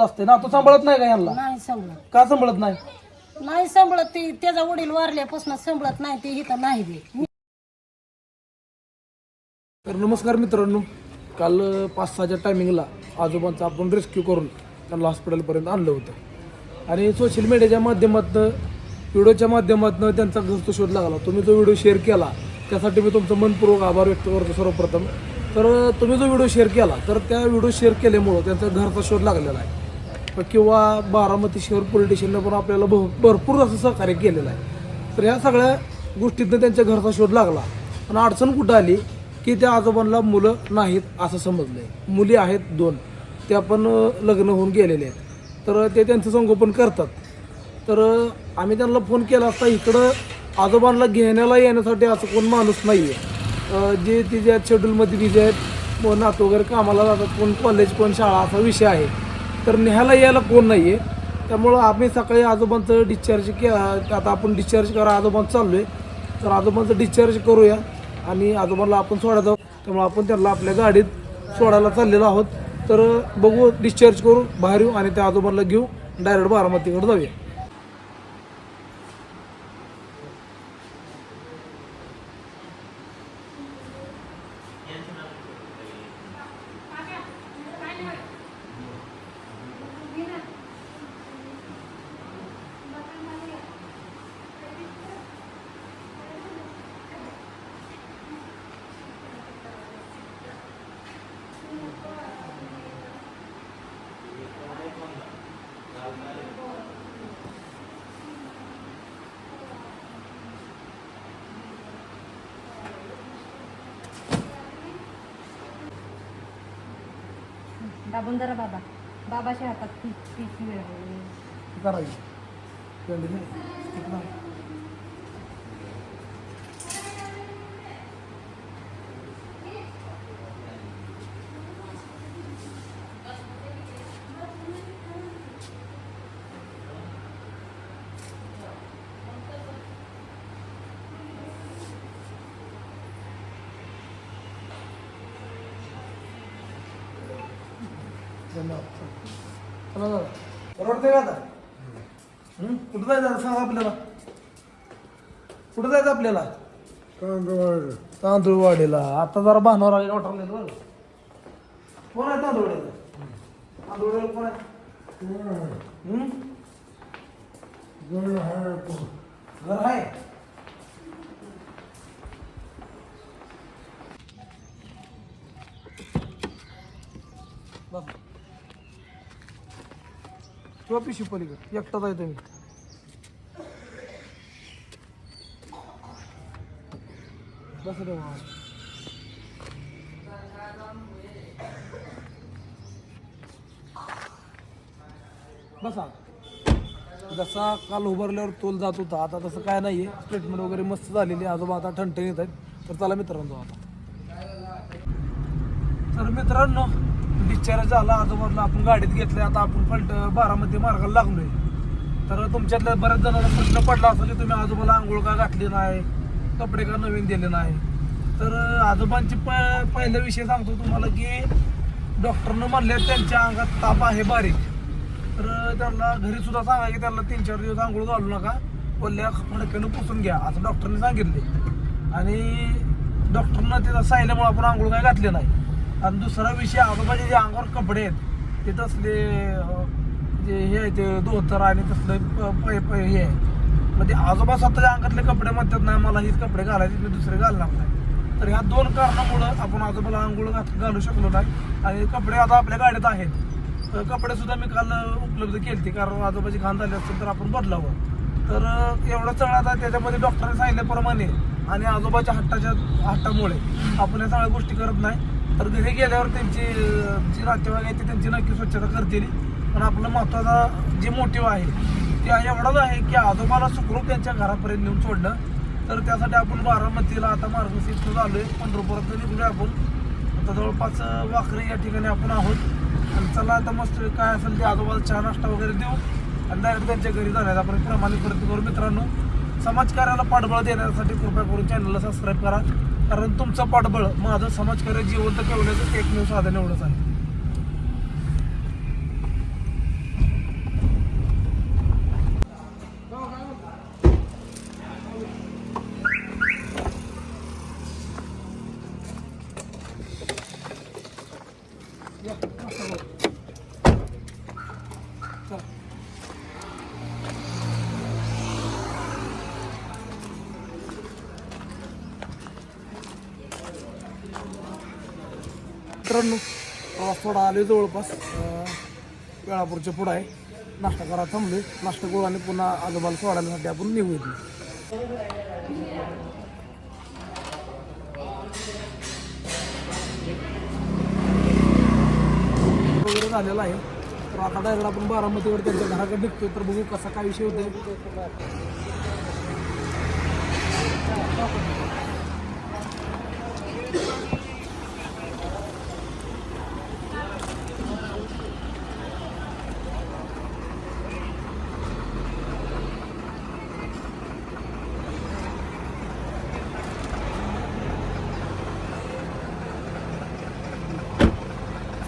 असते ना तो सांभाळत नाही का यांना? नाही संभळत. का सांभाळत नाही? नाही संभळत ती त्याचा वडील वारल्यापासून संभळत नाही ते इथं नाही बी. मी तर नमस्कार मित्रांनो काल अं, पाच सहाच्या टायमिंगला आजोबांचा आपण रेस्क्यू करून त्यांना हॉस्पिटलपर्यंत आणलं होतं. आणि सोशल मीडियाच्या माध्यमातून व्हिडिओच्या माध्यमातून त्यांचा घरचा शोध लागला. तुम्ही जो व्हिडिओ शेअर केला त्यासाठी मी तुमचं मनपूर्वक आभार व्यक्त करतो सर्वप्रथम. तर अं, तुम्ही जो व्हिडिओ शेअर केला तर त्या व्हिडिओ शेअर केल्यामुळं त्यांचा घरचा शोध लागलेला आहे. किंवा बारामती शहर पोलीस स्टेशननं पण आपल्याला भर भरपूर असं सहकार्य केलेलं आहे. तर ह्या सगळ्या गोष्टीतनं त्यांच्या घरचा शोध लागला. पण अडचण कुठं आली? की त्या आजोबांना मुलं नाहीत असं समजलंय. मुली आहेत दोन. त्या पण लग्न होऊन गेलेले आहेत. तर ते त्यांचं संगोपन करतात. तर आम्ही त्यांना फोन केला असता इकडं आजोबांना घेण्याला येण्यासाठी असं कोण माणूस नाही आहे जे तिच्या शेड्यूलमध्ये तिचे आहेत नातू वगैरे कामाला जातात कोण कॉलेज कोण शाळा असा विषय आहे. तर न्यायला यायला कोण नाही आहे त्यामुळं आम्ही सकाळी आजोबांचं डिस्चार्ज के आता आपण डिस्चार्ज करा आजोबांचं चाललो आहे तर आजोबांचं डिस्चार्ज करूया आणि आजोबांना आपण सोडायला जाऊ त्यामुळे आपण त्यांना आपल्या गाडीत सोडायला चाललेलो आहोत. तर बघू डिस्चार्ज करू बाहेर येऊ आणि त्या आजोबांना घेऊ. डायरेक्ट बारामतीकडे जाऊया. दाबून जरा बाबा. बाबाच्या हातात पीस पीस आहे. करायची धन्यवाद चला दादा परवडते का आता? हं? कुठं जायचं आता? सांगा आपल्याला. कुठं जायचं आपल्याला? तांदूळवाडीला. आता जरा भानावर आले वाटवले बरं कोण आहे तांदूळवाडीला? तांदूळवाडीला कोण आहे? हं? घर आहे? किंवा पिशवी पलीकडे एकटाच आहे तुम्ही. बस रे बसा. जसा काल उभारल्यावर तोल जात होता आता तसं काय नाही आहे ट्रीटमेंट वगैरे मस्त झालेली आहे. आजोबा आता ठणठणीत आहेत. तर चला मित्रांनो आता. तर मित्रांनो डिस्चार्ज झाला आजोबाला आपण गाडीत घेतले आता आपण फलट बारामध्ये मार्गाला लागलोय. तर तुमच्यातल्या बऱ्याच जणांना प्रश्न पडला असेल की तुम्ही आजोबाला आंघोळ का घातली नाही? कपडे का नवीन दिले नाही? तर आजोबांची प पहिला विषय सांगतो तुम्हाला की डॉक्टरनं म्हणले त्यांच्या अंगात ताप आहे बारीक. तर त्यांना घरी सुद्धा सांगा की त्यांना तीन चार दिवस आंघोळ घालू नका. ओल्या फडक्यानं पुसून घ्या. असं डॉक्टरने सांगितले. आणि डॉक्टरनं त्याचा सांगितल्यामुळे आपण आंघोळ काय घातले नाही. आणि दुसरा विषय आजोबाचे जे अंगावर कपडे आहेत ते तसले जे हे आहे ते धोतर आणि तसले प- प- प- हे आहे. मग ते आजोबा स्वतःच्या अंगातले कपडे म्हणतात नाही मला हेच कपडे घालायचे मी दुसरे घालणार नाही. तर ह्या दोन कारणामुळं आपण आजोबाला आंघोळ घात घालू शकलो नाही. आणि कपडे आता आपल्या गाडीत आहेत. तर कपडे सुद्धा मी काल उपलब्ध केली कारण आजोबाची घाण झाली असेल तर आपण बदलावं. तर एवढं सगळं आता त्याच्यामध्ये डॉक्टरने सांगितल्याप्रमाणे आणि आजोबाच्या हट्टाच्या हट्टामुळे आपण या सगळ्या गोष्टी करत नाही. तर घरी गेल्यावर त्यांची जी नातेवाईक आहे ते त्यांची नक्की स्वच्छता करतील. पण आपलं महत्त्वाचा जे मोटिव्ह आहे ते एवढाच आहे की आजोबाला सुखरूप त्यांच्या घरापर्यंत नेऊन सोडणं तर त्यासाठी आपण बारामतीला आता मार्गशीर्ष झालो आहे पंढरपुरात निघूया आपण. आता जवळपास अं, या ठिकाणी आपण आहोत. आणि चला आता मस्त काय असेल ते आजोबाला चहा नाश्ता वगैरे देऊ. आणि डायरेक्ट त्यांच्या घरी जाण्याचा आपण. प्रमाणित करतो करू मित्रांनो. समाजकार्याला पाठबळ देण्यासाठी कृपया करून चॅनलला सबस्क्राईब करा. कारण तुमचं पाठबळ माझं समाजकार्य जिवंत ठेवण्याचं एक साधन एवढंच आहे Yeah. मित्रांनो प्रवास थोडा आले जवळपास. वेळापूरच्या पुढं आहे. नाश्ता करा थांबले नाश्ता करू आणि पुन्हा आजोबाला सोडायसाठी आपण निघू येतो वगैरे झालेला आहे. तर आता डायरेक्ट आपण बारामतीवर त्यांच्या घराकडे निघतोय. तर बघू कसा काय विषय होतोय.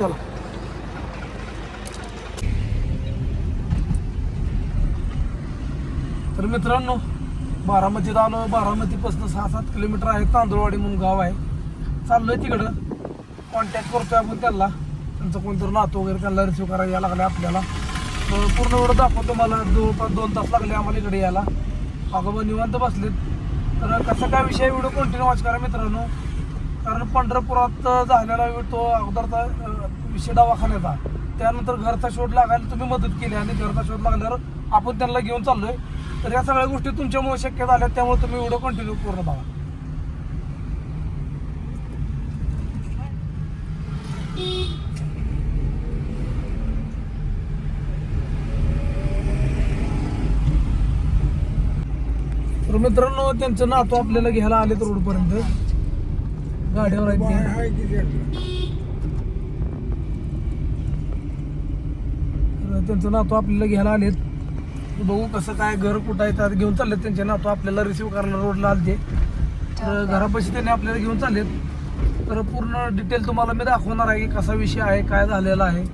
चला. तर मित्रांनो बारामतीत आलो. बारामतीपासून सहा सात किलोमीटर आहे. तांदूळवाडी म्हणून गाव आहे. चाललोय तिकडं. कॉन्टॅक्ट करतोय आपण त्यांना. त्यांचं कोणतरी नातू वगैरे त्यांना रिसिव्ह करायला लागलं लागले आपल्याला. पूर्ण वेळ दाखवतो मला जवळपास दोन तास लागले आम्हाला इकडे यायला. आगोबा निवांत बसलेत. तर कसा काय विषय व्हिडिओ कंटिन्यू वॉच करा मित्रांनो. कारण पंढरपुरात झालेला तो अगोदरचा विषय दवाखान्याचा त्यानंतर घरचा शोध लागायला तुम्ही मदत केली आणि घरचा शोध लागल्यावर आपण त्यांना घेऊन चाललोय. तर या सगळ्या गोष्टी तुमच्यामुळे शक्य झाल्या त्यामुळे तुम्ही व्हिडिओ कंटिन्यू पूर्ण बघा तर मित्रांनो त्यांचं नातू आपल्याला घ्यायला आले तर रोडपर्यंत. गाडीवर आहेत ते. तर त्यांचं नातू आपल्याला घ्यायला आलेत. बघू कसं काय घर कुठं आहे त्यात घेऊन चाललेत त्यांचे नातू. आपल्याला रिसिव्ह करायला रोडला आलते. तर घरापाशी त्यांनी आपल्याला घेऊन चाललेत. तर पूर्ण डिटेल तुम्हाला मी दाखवणार आहे की कसा विषय आहे काय झालेला आहे.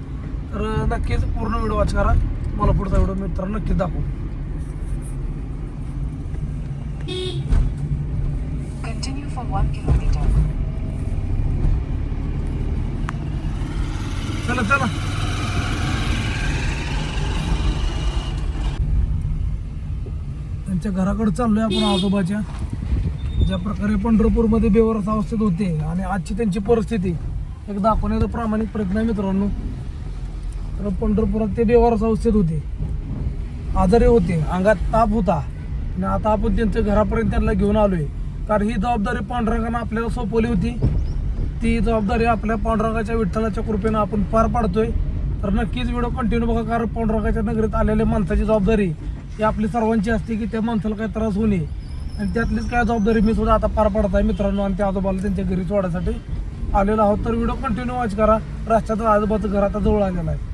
तर नक्कीच पूर्ण व्हिडिओ वाच करा. मला पुढचा व्हिडिओ मित्रांनो नक्कीच दाखवू. चला चला. त्यांच्या घराकडे चाललोय आपण आजोबाच्या. ज्या प्रकारे पंढरपूरमध्ये बेवरस अवस्थेत होते आणि आजची त्यांची परिस्थिती एक दाखवण्याचा प्रामाणिक प्रयत्न आहे मित्रांनो. तर पंढरपुरात ते बेवारस अवस्थेत होते. आजारी होते अंगात ताप होता. आणि आता आपण त्यांच्या घरापर्यंत त्यांना घेऊन आलोय. कारण ही जबाबदारी पांडुरंगानं आपल्याला सोपवली होती. ती जबाबदारी आपल्या पांडुरंगाच्या विठ्ठलाच्या कृपेनं आपण पार पाडतोय. तर नक्कीच व्हिडिओ कंटिन्यू बघा कारण पांडुरंगाच्या नगरीत आलेल्या माणसाची जबाबदारी ही आपली सर्वांची असते की त्या माणसाला काही त्रास होऊ नये. आणि त्यातलीच काय जबाबदारी मी सुद्धा आता पार पाडत आहे मित्रांनो आणि त्या आजोबाला त्यांच्या घरी सोडायसाठी आलेलो आहोत. तर व्हिडिओ कंटिन्यू वॉच करा. रस्त्यात आजोबाचं घर आता जवळ आलेलं आहे.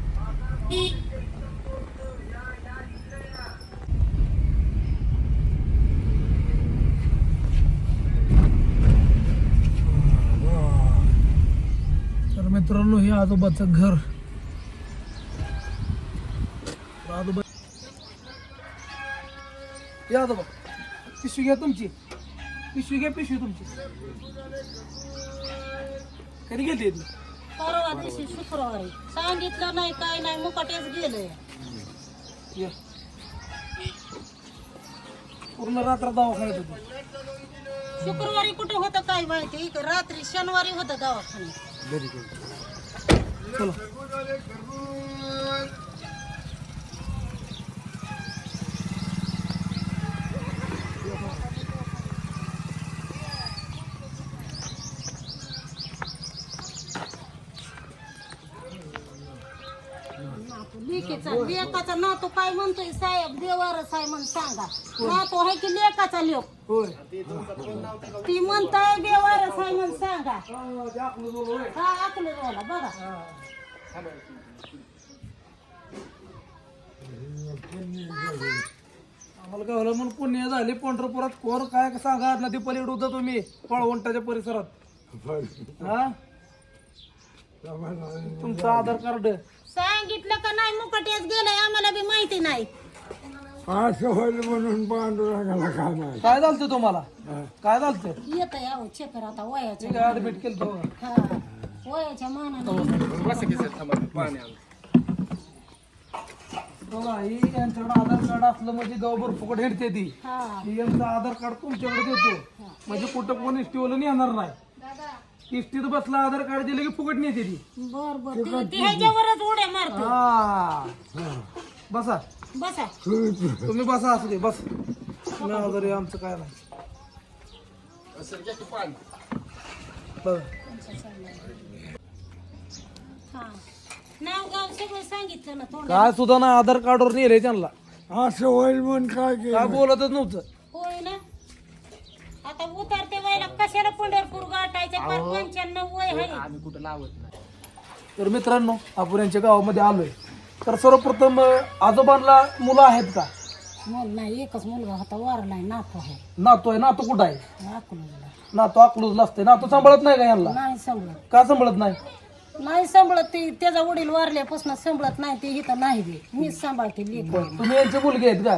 तर मित्रांनो हे आजोबाचं घर या आजोबा पिशवी घ्या तुमची. पिशवी घ्या पिशवी तुमची. कधी गेली ती परवा दिवशी शुक्रवारी. सांगितलं नाही काय नाही मुकाटेच गेलोय. या. पूर्ण रात्र दवाखान्यात होती. शुक्रवारी कुठं होतं काय माहिती? रात्री शनिवारी होतं दवाखान्यात. चला. लेकीचा लेकाचा नातू काय म्हणतोय? साहेब देवारच आहे म्हणून सांगा. नातू आहे की लेकाचा लोक होय. ती म्हणताय देवारच आहे म्हणून सांगा. हा, ते आपलं जोड होय. हा आपलं बोला बघा. हा. आम्हाला गावाला म्हणून पुण्य झाले. पंढरपुरात कोर काय सांगा नदी पलीकडे होता तुम्ही पळवंटाच्या परिसरात. हा? तुमचं आधार कार्ड. सांगितलं का नाही? मुकाटेच गेलंय. आम्हाला बी माहिती नाही. असं होईल म्हणून पांडुरंगाला आहे. काय झालं तुम्हाला? काय झालं येत चेकर आता वयाच्या ठीक आहे ऍडमिट केलं हा वयाच्या मानाने. बघा ही यांच्याकडे आधार कार्ड असलं म्हणजे गावभर फुकट हिडते ती. हा. ही यांचं आधार कार्ड तुमच्याकडे देतो. म्हणजे कुठं कोण इष्टीवाला नेणार नाही. इष्टीत बसला आधार कार्ड दिलं की फुकट नेते ती. बर बर. ती- ती ह्याच्यावरच उड्या मारतो. हा. बसा. बसा. तुम्ही बसा असू दे बस. नाही वगैरे आमचं काय नाही. बघा. हा. नाव गाव सगळं सांगितलं ना थोडं काय सुद्धा ना आधार कार्डवर नेले त्यांना. असं होईल म्हणून काय काय केलं बोलतच नव्हतं. होय ना? आता उतरते वयला कशाला पंढरपूर पंच्याण्णव वय आहे. तर मित्रांनो आपण यांच्या गावामध्ये आलोय. तर सर्वप्रथम अं, आजोबांना मुलं आहेत का? मुल नाही एकच मुलगा होता वारलाय नातो आहे. नातू आहे. नातू कुठं आहे? अकलूजला नातू अकलूजला असते नातू सांभाळत नाही का यांना? नाही संभळत. का सांभाळत नाही? नाही संभळत ती त्याचा वडील वारल्यापासून संभळत नाही ते इथं नाही बी. मीच सांभाळते तुम्ही यांचे मुलगे आहेत का?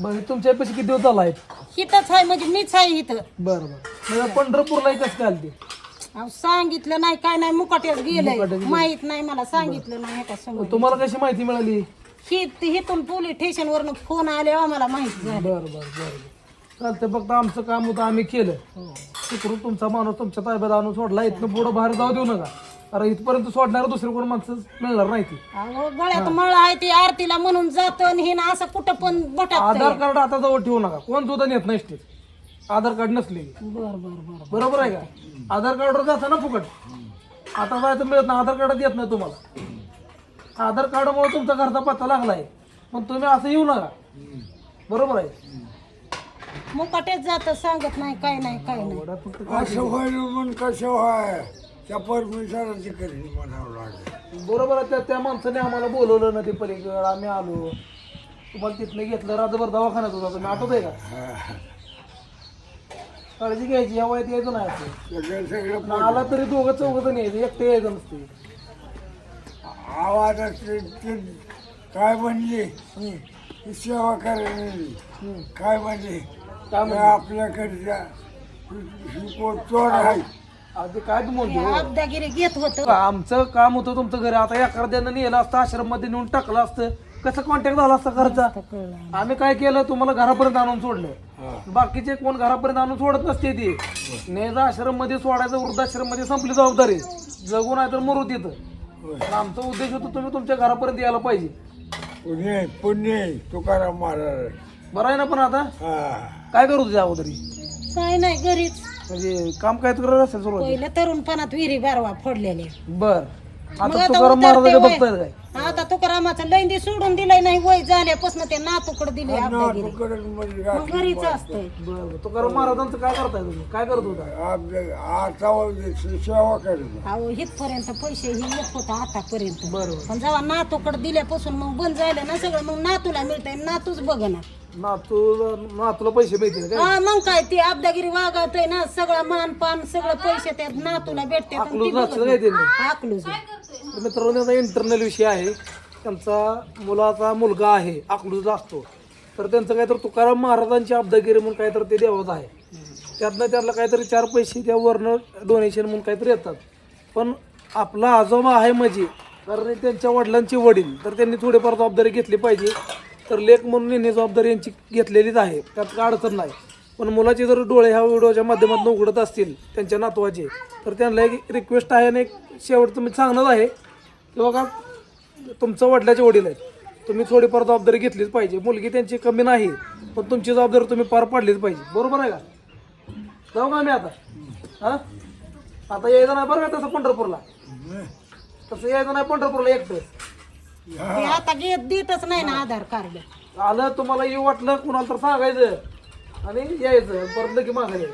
बरं तुमच्या पैसे किती दिवस झाला आहेत? इथंच आहे म्हणजे मीच आहे इथं. बरं बरं. पंढरपूरला कसं काय आलते अहो, सांगितलं नाही काय नाही मुकाट्यात गेलंय. माहीत नाही मला सांगितलं नाही ह्याच्या समोर तुम्हाला कशी माहिती मिळाली? ही हिथून पोलीस स्टेशन वरनं फोन आले आम्हाला माहीत झालं. बरं बरं बरं. बरं चालतंय फक्त आमचं काम होतं आम्ही केलं. तिकडून तुमचा माणूस तुमच्या ताब्यात आणून सोडला. इथनं पुढं बाहेर जाऊ देऊ नका. अरे इथपर्यंत सोडणार दुसरी कोण माणसं मिळणार नाही ती. अहो गळ्यात मळ आहे ती आरतीला म्हणून जात आणि हे ना असं कुठं पण भटकत आधार कार्ड आता जवळ ठेवू नका. कोण सुद्धा नेत नाही स्टेट आधार कार्ड नसले. बर बर बर बरोबर आहे का? आधार कार्डवर जातं ना फुकट. आता जायचं मिळत नाही आधार कार्ड देत नाही तुम्हाला. आधार कार्डमुळे तुमचा घरचा पत्ता लागलाय पण तुम्ही असं येऊ नका. बरोबर आहे? मुकाट्यात जात सांगत नाही काय नाही काय नाही. एवढा फक्त असं होईल म्हणून कसं व्हाय? त्या परमेश्वराची कधी म्हणावं लागेल. बरोबर आहे त्या त्या माणसाने आम्हाला बोलवलं ना ते पलीकडे आम्ही आलो. तुम्हाला तिथनं घेतलं रात्रभर दवाखान्यात होता तुम्ही आठवत आहे का काळजी घ्यायची या वयात यायचं नाही असं. सगळं सगळं आणि आला तरी दोघं चौघ जण यायचं एकटे यायचं नसते. आवाज असते ते काय म्हणले? सेवा करायला काय म्हणले? काय ते आपल्याकडच्या कोण चोर आहे? आधी काय तू म्हणतो? अब्दागिरी घेत होत. आमचं काम होतं तुमचं घरी. आता एखाद्यानं नेलं असतं आश्रममध्ये नेऊन टाकलं असतं. कसं कॉन्टॅक्ट झाला असता घरचा? आम्ही काय केलं? तुम्हाला घरापर्यंत आणून सोडलं. बाकीचे कोण घरापर्यंत आणून सोडत नसते ती. नेजा आश्रममध्ये सोडायचं वृद्धाश्रममध्ये संपली जबाबदारी. जगू नाही तर मरू तिथं. पण आमचा उद्देश होता तुम्ही तुमच्या घरापर्यंत यायला पाहिजे. पुणे पुणे तुकाराम महाराज. बरं आहे ना पण आता? काय करू तुझ्या अगोदरी? काय नाही घरीच. म्हणजे काम काय करत असेल सुरुवात? पहिलं तरुणपणात विहिरी बारवा फोडलेले बर. आता तुकाराम वय. बघताय काय? आता तुकारामाचं लैंदी सोडून दिलंय नाही वय झाल्यापासून ते नातूकडे दिली अब्दागिरी तुकाराम मग घरीच असतंय. बरं बरं. तुकाराम महाराजांचं काय करताय तुम्ही? काय करत होता? आता सेवा करतो. अहो इथपर्यंत पैसे हे येत होता आतापर्यंत. बरोबर पण जेव्हा नातूकडे दिल्यापासून मग बंद झालं ना सगळं मग नातूला मिळतंय नातूच बघणार. नातू नातूला पैसे मिळतील काय हा मग काय ती अब्दागिरी वागवतय ना सगळं मान पान सगळं पैसे त्या नातूला भेटते काय त्यांनी तर मित्रांनो त्यांचा इंटरनल विषय आहे. त्यांचा मुलाचा मुलगा आहे अकलूजला असतो. तर त्यांचं काय तर तुकाराम महाराजांची अब्दागिरी म्हणून काहीतरी ते देवत आहे. त्यातनं त्यातलं काहीतरी चार पैसे त्या वरनं डोनेशन म्हणून काहीतरी येतात. पण आपला आजोबा आहे म्हणजे कारण त्यांच्या वडिलांचे वडील तर त्यांनी थोडीफार जबाबदारी घेतली पाहिजे. तर लेख म्हणून यांनी जबाबदारी यांची घेतलेलीच आहे. त्यात काय अडचण नाही. पण मुलाचे जर डोळे ह्या व्हिडिओच्या माध्यमातून उघडत असतील त्यांच्या नातवाचे तर त्यांना एक रिक्वेस्ट आहे आणि एक शेवट तुम्ही सांगणार आहे की बघा तुमचं वडिलाचे वडील आहेत. तुम्ही थोडीफार जबाबदारी घेतलीच पाहिजे. मुलगी त्यांची कमी नाही पण तुमची जबाबदारी तुम्ही पार पाडलीच पाहिजे. बरोबर आहे का? जाऊ का आम्ही आता? हा? आता यायचं नाही बरं का तसं पंढरपूरला? तसं यायचं नाही पंढरपूरला एकटं. आता घेत देतच नाही ना आधार कार्ड. आलं तुम्हाला येऊ वाटलं कुणाला तर सांगायचं. आणि यायचं परत लगे माघारी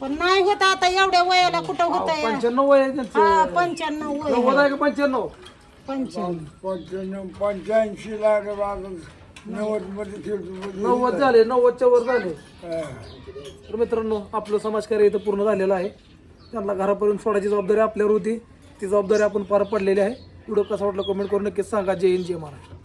पण नाही होत आता एवढ्या वयाला कुठं होत पंच्याण्णव वय आहे त्यांचं. हा पंच्याण्णव वय नव्वद आहे का पंच्याण्णव? पंच्याण्णव. पंच्याण्णव पंच्याऐंशी लाख नव्वदमध्ये नव्वद झाले नव्वदच्या वर झाले. तर मित्रांनो आपलं समाजकार्य इथं पूर्ण झालेलं आहे. त्यांना घरापर्यंत सोडायची जबाबदारी आपल्यावर होती. ती जबाबदारी आपण पार पडलेली आहे. व्हिडिओ कसा वाटला कमेंट करून नक्कीच सांगा. जय हिंद जय महाराष्ट्र.